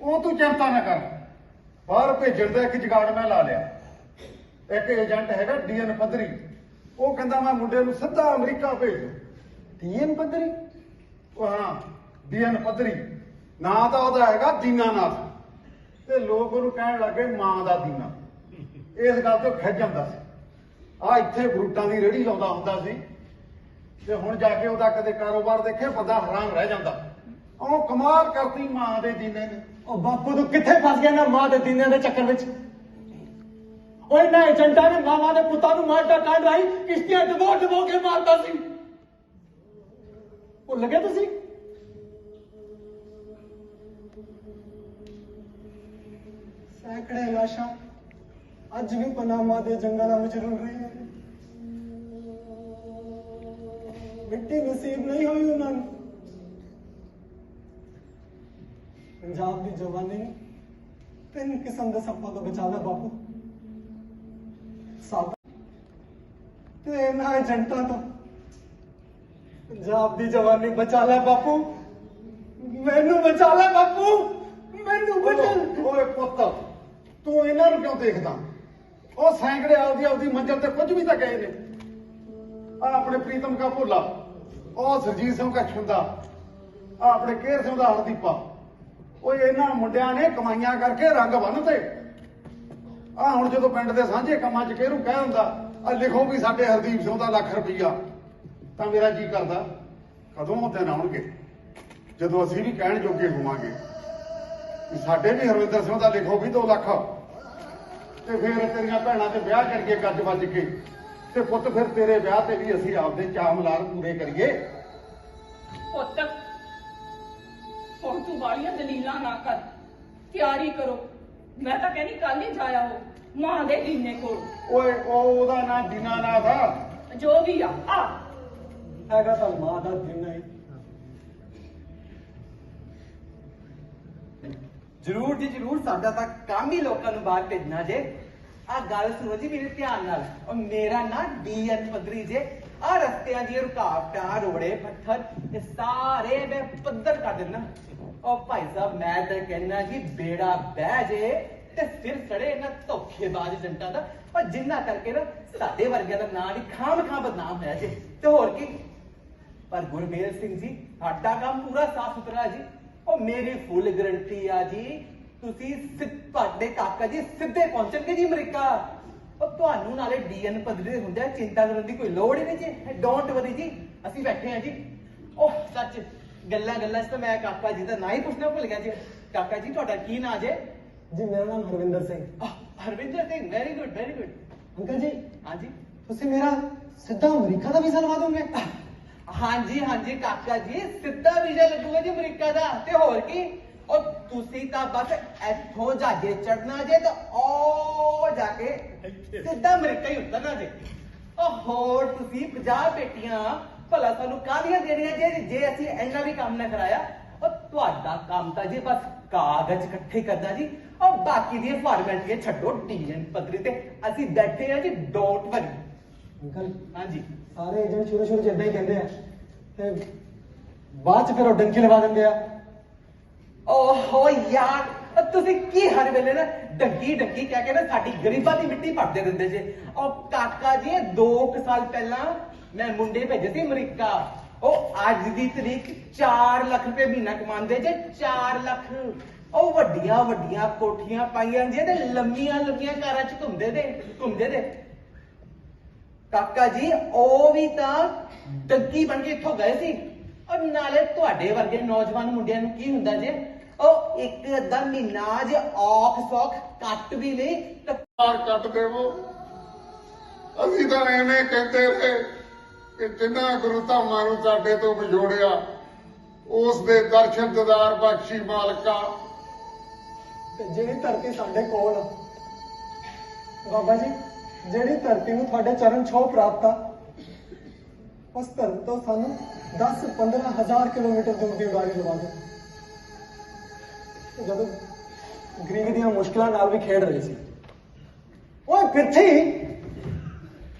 ਉਹ ਤੂੰ ਚਿੰਤਾ ਨਾ ਕਰ। ਬਾਹਰ ਭੇਜਣ ਦਾ ਇੱਕ ਜਗਾੜ ਮੈਂ ਲਾ ਲਿਆ। ਇੱਕ ਏਜੰਟ ਹੈਗਾ ਡੀਐਨ ਪੱਧਰੀ। ਉਹ ਕਹਿੰਦਾ ਮੈਂ ਮੁੰਡੇ ਨੂੰ ਸਿੱਧਾ ਅਮਰੀਕਾ ਭੇਜ। ਦੂੰ ਡੀਐਨ ਪੱਧਰੀ? ਉਹ ਹਾਂ ਡੀਐਨ ਪੱਧਰੀ। ਨਾਂ ਤਾਂ ਉਹਦਾ ਹੈਗਾ ਦੀਨਾਨਾਥ ਤੇ ਲੋਕ ਉਹਨੂੰ ਕਹਿਣ ਲੱਗੇ ਮਾਂ ਦਾ ਦੀਨਾ। ਇਸ ਗੱਲ ਤੋਂ ਖਿੱਚ ਜਾਂਦਾ ਸੀ। ਆ ਇੱਥੇ ਫਰੂਟਾਂ ਦੀ ਰੇੜੀ ਲਾਉਂਦਾ ਹੁੰਦਾ ਸੀ। ਤੇ ਹੁਣ ਜਾ ਕੇ ਉਹਦਾ ਕਦੇ ਕਾਰੋਬਾਰ ਦੇਖੇ ਬੰਦਾ ਹੈਰਾਨ ਰਹਿ ਜਾਂਦਾ। ਉਹ ਕਮਾਲ ਕਰਤੀ ਮਾਂ ਦੇ ਦੀਨੇ ਨੇ। ਉਹ ਬਾਪੂ ਤੂੰ ਕਿੱਥੇ ਫਸ ਗਿਆ ਨਾ ਮਾਂ ਦੇ ਦਿਨਾਂ ਦੇ ਚੱਕਰ ਵਿੱਚ? ਉਹ ਇਹਨਾਂ ਏਜੰਟਾਂ ਨੇ ਮਾਵਾਂ ਦੇ ਪੁੱਤਾਂ ਨੂੰ ਮਾਰਦਾ ਕਾਂਡ ਰਾਈ ਕਿਸ਼ਤੀਆਂ ਡਬੋ ਡਬੋ ਕੇ ਮਾਰਦਾ ਸੀ। ਉਹ ਲੱਗਿਆ ਤੁਸੀਂ? ਸੈਂਕੜੇ ਲਾਸ਼ਾਂ ਅੱਜ ਵੀ ਪਨਾਮਾ ਦੇ ਜੰਗਲਾਂ ਵਿੱਚ ਰੁਲ ਰਹੀਆਂ ਨੇ। ਮਿੱਟੀ ਨਸੀਬ ਨਹੀਂ ਹੋਈ ਉਹਨਾਂ ਨੂੰ। ਪੰਜਾਬ ਦੀ ਜਵਾਨੀ ਨੂੰ ਤਿੰਨ ਕਿਸਮ ਦੇ ਸੱਪਾਂ ਤੋਂ ਬਚਾ ਲੈ ਬਾਪੂ। ਸੱਪ ਤੇ ਇਹਨਾਂ ਏਜੰਟਾਂ ਤੋਂ। ਪੰਜਾਬ ਦੀ ਜਵਾਨੀ ਬਚਾ ਲੈ ਬਾਪੂ। ਮੈਨੂੰ ਬਚਾ ਲੈ ਬਾਪੂ। ਮੈਨੂੰ ਬਚਾ ਲੈ। ਓਏ ਪੁੱਤ। ਤੂੰ ਇਹਨਾਂ ਨੂੰ ਕਿਉਂ ਦੇਖਦਾ? ਉਹ ਸੈਂਕੜੇ ਆਪਦੀ ਆਪਦੀ ਮੰਜ਼ਲ ਤੇ ਕੁਝ ਵੀ ਤਾਂ ਗਏ ਨੇ। ਆ ਆਪਣੇ ਪ੍ਰੀਤਮ ਕਾ ਭੋਲਾ, ਉਹ ਸਰਜੀਤ ਸਿੰਘ ਕਾ ਛੁੰਦਾ, ਆ ਆਪਣੇ ਕੇਰ ਸਿੰਘ ਦਾ ਹਰਦੀਪਾ। ਓਏ, ਇਹਨਾਂ ਮੁੰਡਿਆਂ ਨੇ ਕਮਾਈਆਂ ਕਰਕੇ ਰੰਗ ਬੰਨਤੇ। ਆ ਹੁਣ ਜਦੋਂ ਪਿੰਡ ਦੇ ਸਾਂਝੇ ਕੰਮਾਂ 'ਚ ਕਿਹਨੂੰ ਕਹਿ ਹੁੰਦਾ ਆ ਲਿਖੋ ਵੀ ਸਾਡੇ ਹਰਦੀਪ ਸਿੰਘ ਦਾ ਲੱਖ ਰੁਪਈਆ। ਤਾਂ ਮੇਰਾ ਜੀ ਕਰਦਾ, ਕਦੋਂ ਉਹ ਦਿਨ ਆਉਣਗੇ? ਜਦੋਂ ਅਸੀਂ ਵੀ ਕਹਿਣ ਜੋਗੇ ਹੋਵਾਂਗੇ। ਵੀ ਸਾਡੇ ਵੀ ਹਰਵਿੰਦਰ ਸਿੰਘ ਦਾ ਲਿਖੋ ਵੀ 2 ਲੱਖ। ਤੇ ਫਿਰ ਤੇਰੀਆਂ ਭੈਣਾਂ ਤੇ ਵਿਆਹ ਕਰੀਏ ਗੱਜ ਵੱਜ ਕੇ। ਤੇ ਪੁੱਤ ਫਿਰ ਤੇਰੇ ਵਿਆਹ ਤੇ ਵੀ ਅਸੀਂ ਆਪਦੇ ਚਾਅ ਮਲਾਰ ਪੂਰੇ ਕਰੀਏ। ਪੁੱਤ ਹੁਣ ਤੂੰ ਵਾਲੀਆਂ ਦਲੀਲਾਂ ਨਾ ਕਰ। ਤਿਆਰੀ ਕਰੋ। ਮੈਂ ਤਾਂ ਕਹਿੰਦੀ ਕੱਲ ਹੀ ਜਾਇਆ ਹੋ ਮਾਂ ਦੇ ਦੀਨੇ ਕੋਲ। ਓਏ ਉਹ ਉਹਦਾ ਨਾਂ ਦੀਨਾਨਾਥ ਆ ਜੋ ਵੀ ਆ ਆ। ਹੈਗਾ ਤਾਂ ਮਾਂ ਦਾ ਦਿਨ ਜਰੂਰ ਜੀ, ਜਰੂਰ, ਸਾਡਾ ਤਾਂ ਕੰਮ ਹੀ ਲੋਕਾਂ ਨੂੰ ਬਾਹਰ ਭੇਜਣਾ ਜੇ। ਆ ਗੱਲ ਸੁਣੋ ਜੀ ਮੇਰੇ ਧਿਆਨ ਨਾਲ। ਉਹ ਮੇਰਾ ਨਾ ਡੀਐਨ ਪੱਧਰੀ ਜੇ ਆ ਰਸਤਿਆਂ ਦੀਆਂ ਰੁਕਾਵਟਾਂ, ਰੋੜੇ, ਪੱਥਰ, ਇਹ ਸਾਰੇ ਮੈਂ ਪੱਧਰ ਕਰ ਦਿੰਦਾ। ਉਹ ਭਾਈ ਸਾਹਿਬ, ਮੈਂ ਤਾਂ ਕਹਿੰਦਾ ਜੀ, ਬੇੜਾ ਬਹਿ ਜੇ ਤੇ ਫਿਰ ਸੜੇ ਇਹਨਾਂ ਧੋਖੇਬਾਜ਼ ਜੰਟਾਂ ਦਾ। ਪਰ ਜਿੰਨਾ ਕਰਕੇ ਨਾ, ਸਾਡੇ ਵਰਗਿਆਂ ਦਾ ਨਾਂ ਵੀ ਖਾਮ ਖਾਂ ਬਦਨਾਮ ਹੋਇਆ ਜੇ। ਤੇ ਹੋਰ ਕੀ? ਪਰ ਗੁਰਮੇਲ ਸਿੰਘ ਜੀ, ਸਾਡਾ ਕੰਮ ਪੂਰਾ ਸਾਫ਼ ਸੁਥਰਾ ਜੀ। ਉਹ ਮੇਰੀ ਫੁੱਲ ਗਰੰਟੀ ਆ ਜੀ। ਤੁਸੀਂ ਸਿੱਧ ਤੁਹਾਡੇ ਕਾਕਾ ਜੀ ਸਿੱਧੇ ਪਹੁੰਚਣਗੇ ਜੀ ਅਮਰੀਕਾ। ਉਹ ਤੁਹਾਨੂੰ ਨਾਲੇ ਡੀਐਨ ਪੱਧਰੇ ਹੁੰਦੇ ਚਿੰਤਾ ਕਰਨ ਦੀ ਕੋਈ ਲੋੜ ਹੀ ਨਹੀਂ ਜੀ। ਡੋਂਟ ਵਰੀ ਜੀ ਅਸੀਂ ਬੈਠੇ ਆ ਜੀ। ਉਹ ਸੱਚ ਗੱਲਾਂ ਗੱਲਾਂ 'ਚ ਤਾਂ ਮੈਂ ਕਾਕਾ ਜੀ ਦਾ ਨਾਂ ਹੀ ਪੁੱਛਣਾ ਭੁੱਲ ਗਿਆ ਜੀ। ਕਾਕਾ ਜੀ ਤੁਹਾਡਾ ਕੀ ਨਾਂ ਜੇ? ਜੀ ਮੇਰਾ ਨਾਮ Harvinder Singh. Harvinder Singh very good very good uncle ji. ਹਾਂਜੀ ਤੁਸੀਂ ਮੇਰਾ ਸਿੱਧਾ ਅਮਰੀਕਾ ਦਾ ਵੀਜ਼ਾ ਲਵਾ ਦੋਗੇ? ਹਾਂਜੀ ਹਾਂਜੀ ਕਾਕਾ ਜੀ ਸਿੱਧਾ ਵੀਜ਼ਾ ਲੱਗੂਗਾ ਜੀ ਅਮਰੀਕਾ ਦਾ। ਤੇ ਹੋਰ ਕੀ? ਉਹ ਤੁਸੀਂ ਤਾਂ ਬਸ ਇੱਥੋਂ ਜਾਗੇ ਚੜਨਾ ਜੇ ਤਾਂ ਉਹ ਜਾ ਕੇ ਸਿੱਧਾ ਅਮਰੀਕਾ ਹੀ ਉਤਰਨਾ ਜੇ। ਉਹ ਹੋਰ ਤੁਸੀਂ 50 ਬੇਟੀਆਂ ਭਲਾ ਤੁਹਾਨੂੰ ਕਾਹਦੀਆਂ ਦੇਣੀਆਂ ਜੇ ਜੇ ਅਸੀਂ ਇੰਨਾ ਵੀ ਕੰਮ ਨਾ ਕਰਾਇਆ? ਉਹ ਤੁਹਾਡਾ ਕੰਮ ਤਾਂ ਜੀ ਬਸ ਕਾਗਜ਼ ਇਕੱਠੇ ਕਰਨਾ ਜੀ। ਉਹ ਬਾਕੀ ਦੀਆਂ ਫਾਰਮੈਲਿਟੀਆਂ ਛੱਡੋ ਡੀਐਨ ਪੱਧਰੀ ਤੇ। ਅਸੀਂ ਬੈਠੇ ਆ ਜੀ ਡੋਂਟ ਵਰੀ। ਅੰਕਲ? ਹਾਂਜੀ। ਸਾਰੇ ਏਜੰਟ ਸ਼ੁਰੂ ਸ਼ੁਰੂ ਇਦਾਂ ਹੀ ਕਹਿੰਦੇ ਆ। ਤੇ ਬਾਅਦ ਚ ਫਿਰ ਉਹ ਡੰਕੀ ਲਵਾ ਦਿੰਦੇ ਆ। ਓਹੋ ਯਾਰ ਤੁਸੀਂ ਕੀ ਹਰ ਵੇਲੇ ਨਾ ਡੱਗੀ ਡੱਗੀ ਕਹਿ ਕੇ ਨਾ ਸਾਡੀ ਗਰੀਬਾਂ ਦੀ ਮਿੱਟੀ ਭਰਦੇ ਦਿੰਦੇ ਜੇ। ਉਹ ਕਾਕਾ ਜੀ 2 ਸਾਲ ਪਹਿਲਾਂ ਮੈਂ ਮੁੰਡੇ ਭੇਜੇ ਸੀ ਅਮਰੀਕਾ। ਉਹ ਅੱਜ ਦੀ ਤਰੀਕ 4 ਲੱਖ ਰੁਪਏ ਮਹੀਨਾ ਕਮਾਉਂਦੇ ਜੇ 4 ਲੱਖ। ਉਹ ਵੱਡੀਆਂ ਵੱਡੀਆਂ ਕੋਠੀਆਂ ਪਾਈਆਂ ਜੇ ਤੇ ਲੰਮੀਆਂ ਲੰਮੀਆਂ ਕਾਰਾਂ 'ਚ ਘੁੰਮਦੇ ਦੇ ਘੁੰਮਦੇ ਦੇ। ਕਾਕਾ ਜੀ ਉਹ ਵੀ ਤਾਂ ਡੱਗੀ ਬਣ ਕੇ ਇੱਥੋਂ ਗਏ ਸੀ। ਔਰ ਨਾਲੇ ਤੁਹਾਡੇ ਵਰਗੇ ਨੌਜਵਾਨ ਮੁੰਡਿਆਂ ਨੂੰ ਕੀ ਹੁੰਦਾ ਜੇ? ਉਹ ਇੱਕ ਅੱਧਾ ਮਹੀਨਾ ਜੇ ਔਖ ਸੌਖ ਕੱਟ ਵੀ ਨਹੀਂ ਤਾਂ ਮਾਰ ਕੱਟ ਦੇਵੋ ਅਸੀਂ ਤਾਂ ਐਵੇਂ ਕਹਿੰਦੇ ਰਹੇ ਕਿ ਜਿੰਨਾ ਗੁਰੂ ਧਾਮਾਂ ਨੂੰ ਸਾਡੇ ਤੋਂ ਵਿਛੋੜਿਆ। ਉਸ ਦੇ ਦਰਸ਼ਨ ਦਿਦਾਰ ਬਖਸ਼ੀ ਮਾਲਕਾ। ਤੇ ਜਿਹੜੀ ਧਰਤੀ ਸਾਡੇ ਕੋਲ ਬਾਬਾ ਜੀ ਜਿਹੜੀ ਧਰਤੀ ਨੂੰ ਤੁਹਾਡੇ ਚਰਨ ਛੋਹ ਪ੍ਰਾਪਤ ਆ ਉਸ ਧਰਮ ਤੋਂ ਸਾਨੂੰ 10 15000 ਕਿਲੋਮੀਟਰ ਦੂਰ ਦੀ ਉਡਾਰੀ ਲਵਾ ਦੇ ਜਦੋਂ ਗਰੀਬ ਦੀਆਂ ਮੁਸ਼ਕਲਾਂ ਨਾਲ ਵੀ ਖੇਡ ਰਹੇ ਸੀ। ਓਏ ਪਿੱਠੀ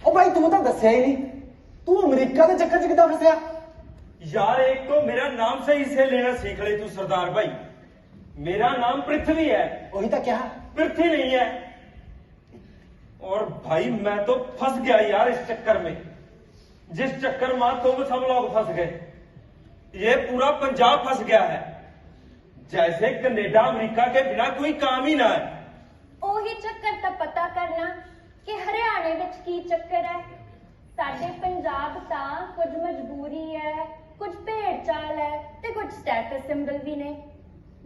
ਉਹ ਭਾਈ ਤੂੰ ਤਾਂ ਦੱਸਿਆ ਹੀ ਨਹੀਂ। ਤੂੰ ਅਮਰੀਕਾ ਦੇ ਚੱਕਰ 'ਚ ਕਿੱਦਾਂ ਫਸਿਆ? ਯਾਰ ਇੱਕ ਕੋ ਮੇਰਾ ਨਾਮ ਸਹੀ ਸੇ ਲੈਣਾ ਸਿੱਖ ਲੈ ਤੂੰ ਸਰਦਾਰ ਭਾਈ। ਮੇਰਾ ਨਾਮ ਪ੍ਰਿਥਵੀ ਹੈ। ਉਹੀ ਤਾਂ ਕਿਹਾ। ਪ੍ਰਿਥਵੀ ਨਹੀਂ ਹੈ। भाई मैं तो फंस गया यार इस चक्कर में जिस चक्कर में तुम सब लोग फंस गए ये पूरा पंजाब फंस गया है जैसे कनेडा अमेरिका के बिना कोई काम ही ना है ਉਹੀ ਚੱਕਰ ਤਾਂ ਪਤਾ ਕਰਨਾ ਕਿ ਹਰਿਆਣੇ ਵਿੱਚ ਕੀ ਚੱਕਰ ਹੈ ਸਾਡੇ ਪੰਜਾਬ ਤਾਂ ਕੁਝ ਮਜਬੂਰੀ ਹੈ ਕੁਝ ਭੇਡ ਚਾਲ ਹੈ ਤੇ ਕੁਝ ਸਟੇਟਸ ਸਿੰਬਲ ਵੀ ਨੇ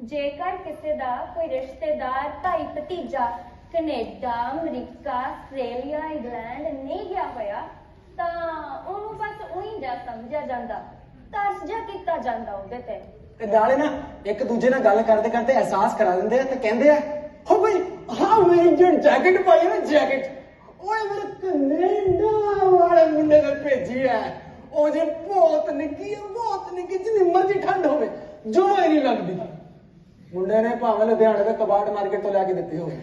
ਜੇਕਰ ਕਿਸੇ ਦਾ ਕੋਈ ਰਿਸ਼ਤੇਦਾਰ ਭਾਈ ਭਤੀਜਾ ਕੈਨੇਡਾ, ਅਮਰੀਕਾ, ਆਸਟ੍ਰੇਲੀਆ, ਇੰਗਲੈਂਡ ਨਹੀਂ ਗਿਆ ਹੋਇਆ, ਤਾਂ ਉਹਨੂੰ ਬਸ ਉਹੀ ਜਾ ਸਮਝਿਆ ਜਾਂਦਾ ਤਰਸ ਜਾ ਕੀਤਾ ਜਾਂਦਾ ਉਹਦੇ ਤੇ। ਤੇ ਨਾਲੇ ਨਾ, ਇੱਕ ਦੂਜੇ ਨਾਲ ਗੱਲ ਕਰਦੇ ਕਰਦੇ ਅਹਿਸਾਸ ਕਰਾ ਦਿੰਦੇ ਆ ਤੇ ਕਹਿੰਦੇ ਆ, ਹੋ ਬਈ ਹਾਂ ਮੇਰੀ ਜਿਹੜੀ ਜੈਕਟ ਪਾਈ ਹੈ ਨਾ ਜੈਕਟ ਓਏ ਮੇਰੇ ਕੈਨੇਡਾ ਵਾਲੇ ਮੁੰਡੇ ਨੇ ਭੇਜੀ ਹੈ ਉਹ ਜੇ ਬਹੁਤ ਨਿੱਕੀ ਹੈ ਬਹੁਤ ਨਿੱਕੀ ਜਿੰਨੀ ਮਰਜ਼ੀ ਠੰਡ ਹੋਵੇ ਜੋ ਹੀ ਨਹੀਂ ਲੱਗਦੀ। ਮੁੰਡੇ ਨੇ ਭਾਵੇਂ ਲੁਧਿਆਣੇ ਦੇ ਕਬਾੜ ਮਾਰਕੀਟ ਤੋਂ ਲੈ ਕੇ ਦਿੱਤੀ ਹੋਵੇ।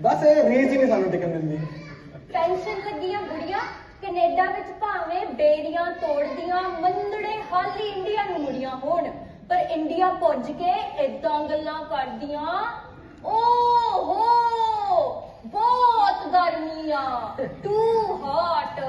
ਬਸ ਇਹ ਰੀਚ ਹੀ ਨਹੀਂ ਸਾਨੂੰ ਟਿਕਣ ਦਿੰਦੀ। ਪੈਨਸ਼ਨ ਲੱਗੀਆਂ ਬੁੜੀਆਂ, ਕੈਨੇਡਾ ਵਿੱਚ ਭਾਵੇਂ ਬੇੜੀਆਂ ਤੋੜਦੀਆਂ, ਮੰਦੜੇ ਹਾਲੀ ਇੰਡੀਆ ਨੂੰ ਮੁੜੀਆਂ ਹੋਣ, ਪਰ ਇੰਡੀਆ ਪੁੱਜ ਕੇ ਇਦਾਂ ਗੱਲਾਂ ਕਰਦੀਆਂ, ਓਹੋ, ਬਹੁਤ ਗਰਮੀ ਆ ਟੂ ਹਾਟ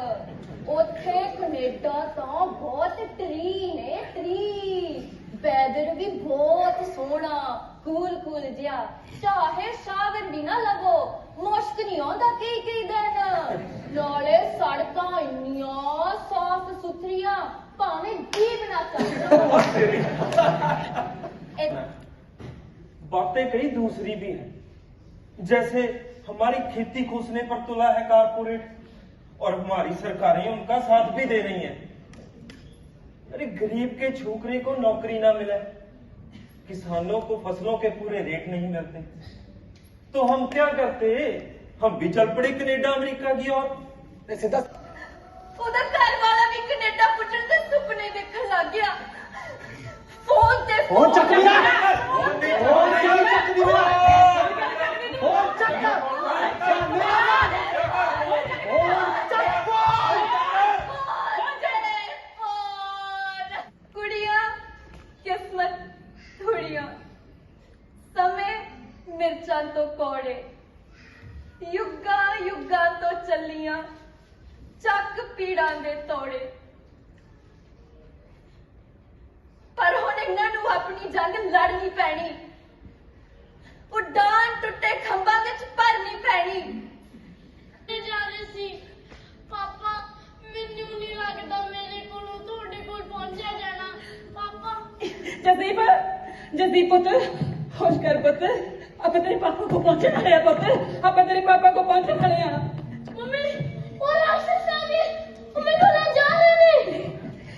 ਉੱਥੇ ਕੈਨੇਡਾ ਤਾਂ ਬਹੁਤ ਟਰੀ ਨੇ ਟਰੀ ਵੈਦਰ ਵੀ ਬਹੁਤ ਸੋਹਣਾ ਕੂਲ ਕੂਲ ਜਿਹਾ ਚਾਹੇ ਸ਼ਾਵਰ ਵੀ ਨਾ ਲਵੋ ਮੁਸ਼ਕ ਨਹੀਂ ਆਉਂਦਾ ਕਈ ਕਈ ਦਿਨ ਨਾਲੇ ਸੜਕਾਂ ਇੰਨੀਆਂ ਸਾਫ ਸੁਥਰੀਆਂ ਭਾਵੇਂ ਜੀਬ ਨਾ ਚੱਲੋ बातें कई दूसरी भी हैं जैसे हमारी खेती कूसने पर तुला है कारपोरेट और हमारी सरकारें उनका साथ भी दे रही हैं अरे गरीब के छोकरे को नौकरी ना मिले किसानों को फसलों के पूरे रेट नहीं मिलते तो हम क्या करते हम भी चल पड़े कनेडा अमेरिका की और सीधा ਉਹਦਾ ਘਰ ਵਾਲਾ ਵੀ ਕੈਨੇਡਾ ਪੁੱਜਣ ਦੇ ਸੁਪਨੇ ਦੇਖਣ ਲੱਗ ਗਿਆ ਫੋਨ ਤੇ ਫੋਨ ਚੱਕ ਲਿਆ ਫੋਨ ਕਿਉਂ ਚੱਕ ਲਿਆ ਫੋਨ ਚੱਕ ਕੁੜੀਆਂ ਮਿਰਚਾਂ ਤੋਂ ਕੋੜੇ। ਯੁੱਗਾਂ ਯੁੱਗਾਂ ਤੋਂ ਚੱਲੀਆਂ ਚੱਕ ਪੀੜਾਂ ਦੇ ਤੋੜੇ। ਪਰ ਹੁਣ ਇਹਨਾਂ ਨੂੰ ਆਪਣੀ ਜੰਗ ਲੜਨੀ ਪੈਣੀ। ਉਡਾਨ ਟੁੱਟੇ ਖੰਭਾਂ ਵਿੱਚ ਭਰਨੀ ਪੈਣੀ। ਤੇ ਜਾ ਰਹੇ ਸੀ। ਪਾਪਾ ਮੈਨੂੰ ਨਹੀਂ ਲੱਗਦਾ ਮੇਰੇ ਕੋਲੋਂ ਤੁਹਾਡੇ ਕੋਲ ਪਹੁੰਚਿਆ ਜਾਣਾ। ਪਾਪਾ। ਜਦੀਪ ਜਦੀਪ ਪੁੱਤ ਹੋਸ਼ ਕਰ ਪੁੱਤ। ਆਪਾਂ ਤੇਰੇ ਪਾਪਾ ਕੋ ਪਹੁੰਚਣ ਵਾਲੇ ਆ ਪੁੱਤ। ਆਪਾਂ ਤੇਰੇ ਪਾਪਾ ਕੋ ਪਹੁੰਚਣ ਵਾਲੇ ਆ। ਮੰਮੀ ਉਹ ਰਾਸ਼ਟਰ ਸਾਹਿਬ ਉਹ ਮੈਨੂੰ ਲੈ ਜਾ ਰਹੇ ਨੇ।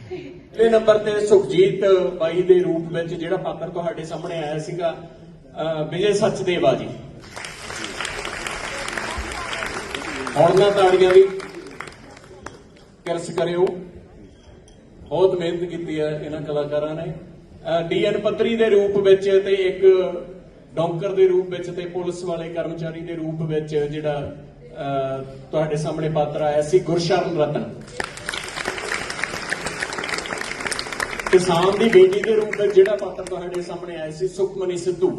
ਪਹਿਲੇ ਨੰਬਰ ਤੇ ਸੁਖਜੀਤ ਬਾਈ ਦੇ ਰੂਪ ਵਿੱਚ ਜਿਹੜਾ ਪਾਤਰ ਤੁਹਾਡੇ ਸਾਹਮਣੇ ਆਇਆ ਸੀਗਾ ਵਿਜੇ ਸਚਦੇਵਾ ਜੀ। ਹੁਣ ਨਾ ਤਾੜੀਆਂ ਦੀ ਕਿਰਸ ਕਰਿਓ। ਬਹੁਤ ਮਿਹਨਤ ਕੀਤੀ ਹੈ ਇਹਨਾਂ ਕਲਾਕਾਰਾਂ ਨੇ। ਡੀਐਨ ਪੱਤਰੀ ਦੇ ਰੂਪ ਵਿੱਚ ਤੇ ਇੱਕ ਡੌਂਕਰ ਦੇ ਰੂਪ ਵਿੱਚ ਤੇ ਪੁਲਿਸ ਵਾਲੇ ਕਰਮਚਾਰੀ ਦੇ ਰੂਪ ਵਿੱਚ ਜਿਹੜਾ ਤੁਹਾਡੇ ਸਾਹਮਣੇ ਪਾਤਰ ਆਇਆ ਸੀ ਗੁਰਸ਼ਰਨ ਰਤਨ। ਕਿਸਾਨ ਦੀ ਬੇਟੀ ਦੇ ਰੂਪ ਵਿੱਚ ਜਿਹੜਾ ਪਾਤਰ ਤੁਹਾਡੇ ਸਾਹਮਣੇ ਆਇਆ ਸੀ ਸੁਖਮਨੀ ਸਿੱਧੂ।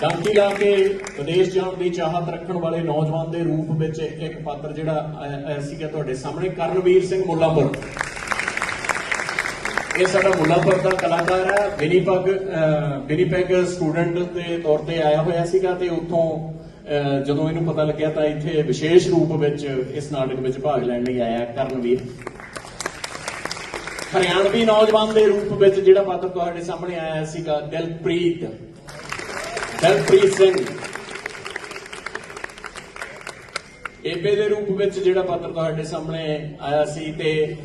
ਡਾਂਕੀ ਲਾ ਕੇ ਵਿਦੇਸ਼ ਜਾਣ ਦੀ ਚਾਹਤ ਰੱਖਣ ਵਾਲੇ ਨੌਜਵਾਨ ਦੇ ਰੂਪ ਵਿੱਚ ਇੱਕ ਪਾਤਰ ਜਿਹੜਾ ਆਇਆ ਸੀਗਾ ਤੁਹਾਡੇ ਸਾਹਮਣੇ, ਕਰਨਵੀਰ ਸਿੰਘ ਮੁੱਲਾਂਪੁਰ। ਇਹ ਸਾਡਾ ਮੁੱਲਾਂਪੁਰ ਦਾ ਕਲਾਕਾਰ ਹੈ। ਵਿਨੀਪਗ ਵਿਨੀਪੈਗ ਸਟੂਡੈਂਟ ਦੇ ਤੌਰ ਤੇ ਆਇਆ ਹੋਇਆ ਸੀਗਾ ਤੇ ਉੱਥੋਂ ਜਦੋਂ ਇਹਨੂੰ ਪਤਾ ਲੱਗਿਆ ਤਾਂ ਇੱਥੇ ਵਿਸ਼ੇਸ਼ ਰੂਪ ਵਿੱਚ ਇਸ ਨਾਟਕ ਵਿੱਚ ਭਾਗ ਲੈਣ ਲਈ ਆਇਆ ਕਰਨਵੀਰ। ਹਰਿਆਣਵੀ ਨੌਜਵਾਨ ਦੇ ਰੂਪ ਵਿੱਚ ਜਿਹੜਾ ਪਾਤਰ ਤੁਹਾਡੇ ਸਾਹਮਣੇ ਆਇਆ ਸੀਗਾ, ਦਿਲਪ੍ਰੀਤ। ਦਿਲਪ੍ਰੀਤ ਸਿੰਘ। ਏਪੇ ਦੇ ਰੂਪ ਵਿੱਚ ਜਿਹੜਾ ਪਾਤਰ ਤੁਹਾਡੇ ਸਾਹਮਣੇ ਆਇਆ ਸੀ ਤੇ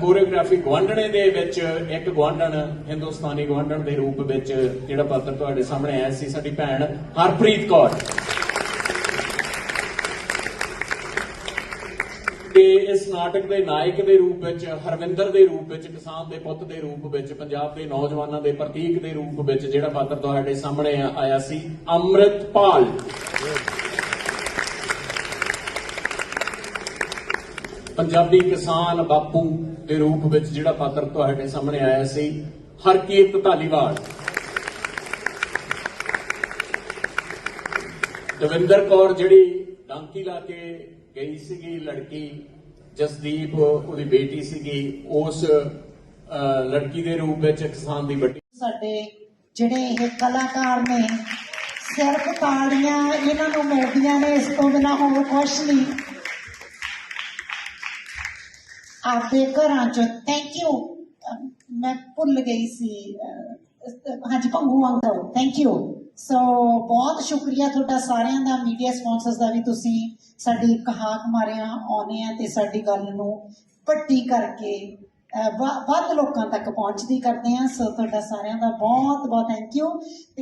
ਕੋਰੀਓਗ੍ਰਾਫੀ ਗਵਾਂਢਣੇ ਦੇ ਵਿੱਚ ਇੱਕ ਗਵਾਂਢਣ ਹਿੰਦੁਸਤਾਨੀ ਗਵਾਂਢਣ ਦੇ ਰੂਪ ਵਿੱਚ ਜਿਹੜਾ ਪਾਤਰ ਤੁਹਾਡੇ ਸਾਹਮਣੇ ਆਇਆ ਸੀ, ਸਾਡੀ ਭੈਣ ਹਰਪ੍ਰੀਤ ਕੌਰ। ਤੇ ਇਸ ਨਾਟਕ ਦੇ ਨਾਇਕ ਦੇ ਰੂਪ ਵਿੱਚ, ਹਰਵਿੰਦਰ ਦੇ ਰੂਪ ਵਿੱਚ, ਕਿਸਾਨ ਦੇ ਪੁੱਤ ਦੇ ਰੂਪ ਵਿੱਚ, ਪੰਜਾਬ ਦੇ ਨੌਜਵਾਨਾਂ ਦੇ ਪ੍ਰਤੀਕ ਦੇ ਰੂਪ ਵਿੱਚ ਜਿਹੜਾ ਪਾਤਰ ਤੁਹਾਡੇ ਸਾਹਮਣੇ ਆਇਆ ਸੀ, ਅੰਮ੍ਰਿਤਪਾਲ। ਪੰਜਾਬੀ ਕਿਸਾਨ ਬਾਪੂ ਦੇ ਰੂਪ ਵਿੱਚ ਜਿਹੜਾ ਪਾਤਰ ਤੁਹਾਡੇ ਸਾਹਮਣੇ ਆਇਆ ਸੀ, ਹਰਕੀਰਤ ਧਾਲੀਵਾਲ। ਦਵਿੰਦਰ ਕੌਰ ਜਿਹੜੀ ਡਾਂਕੀ ਲਾ ਕੇ ਗਈ ਸੀਗੀ, ਲੜਕੀ ਜਸਦੀਪ, ਉਹਦੀ ਬੇਟੀ ਸੀਗੀ, ਉਸ ਲੜਕੀ ਦੇ ਰੂਪ ਵਿੱਚ ਕਿਸਾਨ ਦੀ ਵੱਡੀ ਸਾਡੇ ਜਿਹੜੇ ਇਹ ਕਲਾਕਾਰ ਨੇ, ਸਿਰਫ ਤਾੜੀਆਂ ਇਹਨਾਂ ਨੂੰ ਮਿਲਦੀਆਂ ਨੇ, ਇਸ ਤੋਂ ਬਿਨਾ ਹੋਰ ਕੁਛ ਨਹੀਂ। ਆਪਦੇ ਘਰਾਂ ਚ ਥੈਂਕ ਯੂ ਮੈਂ ਭੁੱਲ ਗਈ ਸੀ ਹਾਂਜੀ, Bhangu uncle thank you so ਬਹੁਤ ਸ਼ੁਕਰੀਆ ਤੁਹਾਡਾ ਸਾਰਿਆਂ ਦਾ ਮੀਡੀਆ ਸਪਾਂਸਰਸ ਦਾ ਵੀ ਤੁਸੀਂ ਸਾਡੀ ਕਹਾਕ ਮਾਰਿਆ ਆਉਨੇ ਆ ਤੇ ਸਾਡੀ ਗੱਲ ਨੂੰ ਵੱਡੀ ਕਰਕੇ ਵ- ਵੱਧ ਲੋਕਾਂ ਤੱਕ ਪਹੁੰਚਦੀ ਕਰਦੇ ਆ। ਸੋ ਤੁਹਾਡਾ ਸਾਰਿਆਂ ਦਾ ਬਹੁਤ ਬਹੁਤ ਥੈਂਕ ਯੂ